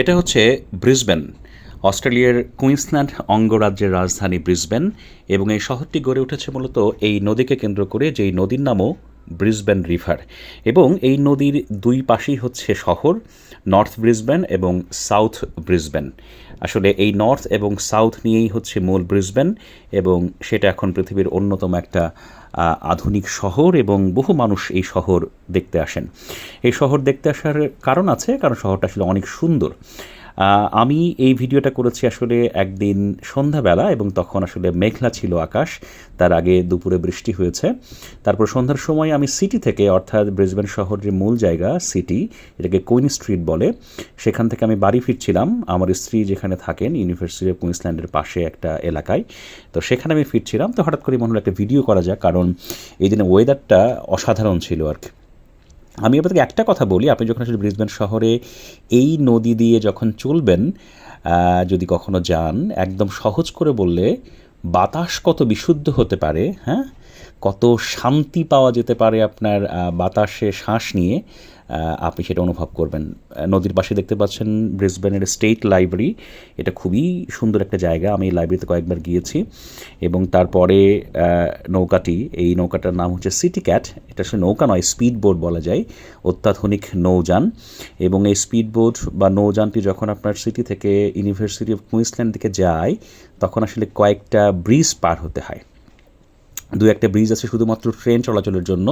এটা হচ্ছে ব্রিসবেন, অস্ট্রেলিয়ার কুইন্সল্যান্ড অঙ্গরাজ্যের রাজধানী ব্রিসবেন এবং এই শহরটি গড়ে উঠেছে মূলত এই নদীকে কেন্দ্র করে, যেই নদীর নামও ব্রিসবেন রিভার। এবং এই নদীর দুই পাশেই হচ্ছে শহর, নর্থ ব্রিসবেন এবং সাউথ ব্রিসবেন। আসলে এই নর্থ এবং সাউথ নিয়েই হচ্ছে মূল ব্রিসবেন এবং সেটা এখন পৃথিবীর অন্যতম একটা আধুনিক শহর এবং বহু মানুষ এই শহর দেখতে আসেন। এই শহর দেখতে আসার কারণ আছে, কারণ শহরটা আসলে অনেক সুন্দর। আমি এই ভিডিওটা করেছি আসলে একদিন সন্ধ্যাবেলা এবং তখন আসলে মেঘলা ছিল আকাশ। তার আগে দুপুরে বৃষ্টি হয়েছে। তারপর সন্ধ্যার সময় আমি সিটি থেকে, অর্থাৎ ব্রিসবেন শহর যে মূল জায়গা সিটি এটাকে কুইন স্ট্রিট বলে, সেখান থেকে আমি বাড়ি ফিরছিলাম। আমার স্ত্রী যেখানে থাকেন ইউনিভার্সিটি অফ কুইন্সল্যান্ডের পাশে একটা এলাকায়। তো সেখানে আমি ফিরছিলাম। তো হঠাৎ করে মনে হলো একটা ভিডিও করা যাক, কারণ এই দিনে ওয়েদারটা অসাধারণ ছিল আর কি। আমি আপনাকে একটা কথা বলি। আপনি যখন আসলে ব্রিসবেন শহরে, এই নদী দিয়ে যখন চলবেন যদি কখনো যান, একদম সহজ করে বললে, বাতাস কত বিশুদ্ধ হতে পারে হ্যাঁ? কত শান্তি পাওয়া যেতে পারে আপনার বাতাসে শ্বাস নিয়ে আপনি সেটা অনুভব করবেন। নদীর পাশে দেখতে পাচ্ছেন ব্রিসবেনের স্টেট লাইব্রেরি। এটা খুবই সুন্দর একটা জায়গা। আমি এই লাইব্রেরিতে কয়েকবার গিয়েছি এবং তারপরে নৌকাটি, এই নৌকাটার নাম হচ্ছে সিটি ক্যাট। এটা আসলে নৌকা নয়, স্পিড বোট বলা যায়। অত্যাধুনিক নৌযান এবং এই স্পিড বোট বা নৌযানটি যখন আপনার সিটি থেকে ইউনিভার্সিটি অফ কুইন্সল্যান্ড দিকে যায়, তখন আসলে কয়েকটা ব্রিজ পার হতে হয়। দু একটা ব্রিজ আছে শুধুমাত্র ট্রেন চলাচলের জন্য,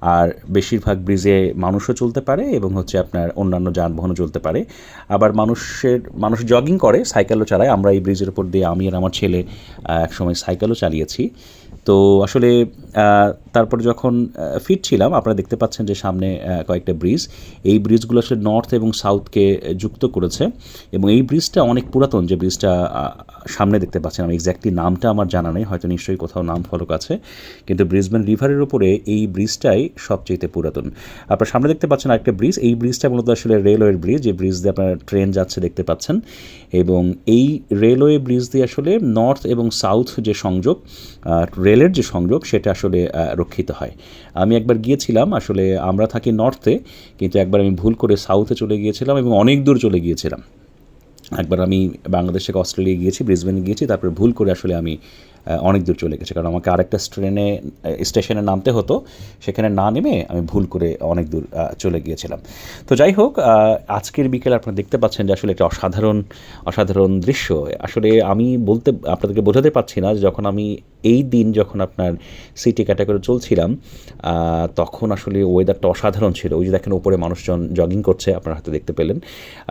আর বেশিরভাগ ব্রিজে মানুষও চলতে পারে এবং হচ্ছে আপনার অন্যান্য যানবাহনও চলতে পারে। আবার মানুষের, মানুষ জগিং করে সাইকেলও চালায়। আমরা এই ব্রিজের উপর দিয়ে আমি আর আমার ছেলে একসময় সাইকেলও চালিয়েছি। তো আসলে তারপর যখন ফিরছিলাম, আপনারা দেখতে পাচ্ছেন যে সামনে কয়েকটা ব্রিজ। এই ব্রিজগুলো আসলে নর্থ এবং সাউথকে যুক্ত করেছে এবং এই ব্রিজটা অনেক পুরাতন যে ব্রিজটা সামনে দেখতে পাচ্ছেন। আমি এক্স্যাক্টলি নামটা আমার জানা নেই, হয়তো নিশ্চয়ই কোথাও নাম ফলক আছে। কিন্তু ব্রিসবেন রিভারের উপরে এই ব্রিজটাই সবচেয়ে পুরাতন। আপনার সামনে দেখতে পাচ্ছেন আরেকটা ব্রিজ। এই ব্রিজটা মূলত আসলে রেলওয়ের ব্রিজ, যে ব্রিজ দিয়ে আপনার ট্রেন যাচ্ছে দেখতে পাচ্ছেন। এবং এই রেলওয়ে ব্রিজ দিয়ে আসলে নর্থ এবং সাউথ যে সংযোগ রেলের যে সংযোগ, সেটা আসলে আহ, রক্ষিত হয়। আমি একবার গিয়েছিলাম আসলে আমরা থাকি নর্থে কিন্তু একবার আমি ভুল করে সাউথে চলে গিয়েছিলাম এবং অনেক দূর চলে গিয়েছিলাম। একবার আমি বাংলাদেশ থেকে অস্ট্রেলিয়া গিয়েছি ব্রিসবেন গিয়েছি তারপরে ভুল করে আসলে আমি অনেক দূর চলে গেছে। কারণ আমাকে আরেকটা ট্রেনে স্টেশনে নামতে হতো, সেখানে না নেমে আমি ভুল করে অনেক দূর চলে গিয়েছিলাম। তো যাই হোক আজকের বিকেলে আপনারা দেখতে পাচ্ছেন যে আসলে একটা অসাধারণ অসাধারণ দৃশ্য। আসলে আমি বলতে, আপনাদেরকে বোঝাতে পারছি না যে যখন আমি এই দিন যখন আপনার সিটি ক্যাটাগরি চলছিলাম তখন আসলে ওয়েদারটা অসাধারণ ছিল। ওই যে দেখেন উপরে মানুষজন জগিং করছে, আপনারা হয়তো দেখতে পেলেন।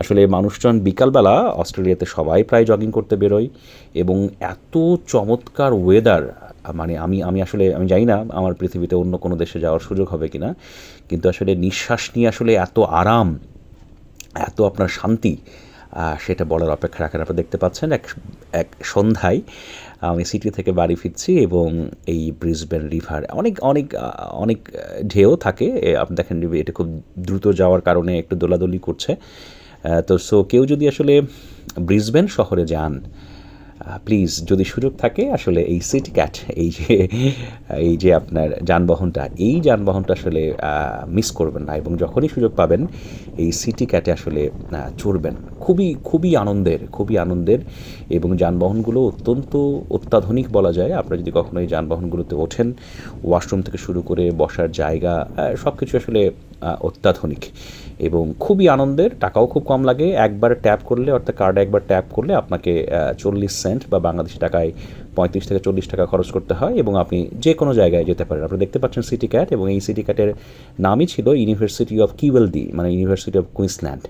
আসলে মানুষজন বিকালবেলা অস্ট্রেলিয়াতে সবাই প্রায় জগিং করতে বেরোয় এবং এত চমৎকার ওয়েদার মানে আমি আমি আসলে, আমি জানি না আমার পৃথিবীতে অন্য কোনো দেশে যাওয়ার সুযোগ হবে কি না কিন্তু আসলে নিঃশ্বাস নিয়ে আসলে এত আরাম, এত আপনার শান্তি সেটা বলার অপেক্ষা রাখেন। আপনারা দেখতে পাচ্ছেন এক এক সন্ধ্যায় আমি সিটি থেকে বাড়ি ফিরছি এবং এই ব্রিসবেন রিভার অনেক অনেক অনেক ঢেউ থাকে। আপনি দেখেন এটা খুব দ্রুত যাওয়ার কারণে একটু দোলাদলি করছে। তো সো কেউ যদি আসলে ব্রিসবেন শহরে যান প্লিজ যদি সুযোগ থাকে, আসলে এই সিটি ক্যাট এই যে এই যে আপনার যানবাহনটা, এই যানবাহনটা আসলে মিস করবেন না এবং যখনই সুযোগ পাবেন, এই সিটি ক্যাটে আসলে চড়বেন। খুবই খুবই আনন্দের খুবই আনন্দের এবং যানবাহনগুলো অত্যন্ত অত্যাধুনিক বলা যায়। আপনারা যদি কখনো এই যানবাহনগুলোতে ওঠেন ওয়াশরুম থেকে শুরু করে বসার জায়গা সব কিছু আসলে অত্যাধুনিক এবং খুবই আনন্দের। টাকাও খুব কম লাগে। একবার ট্যাপ করলে, অর্থাৎ কার্ডে একবার ট্যাপ করলে আপনাকে চল্লিশ সেন্ট বা বাংলাদেশি টাকায় পঁয়ত্রিশ থেকে চল্লিশ টাকা খরচ করতে হয় এবং আপনি যে কোনো জায়গায় যেতে পারেন। আপনি দেখতে পাচ্ছেন সিটি ক্যাট এবং এই সিটি ক্যাটের নামই ছিল ইউনিভার্সিটি অফ কিওয়েলডি মানে ইউনিভার্সিটি অফ কুইন্সল্যান্ড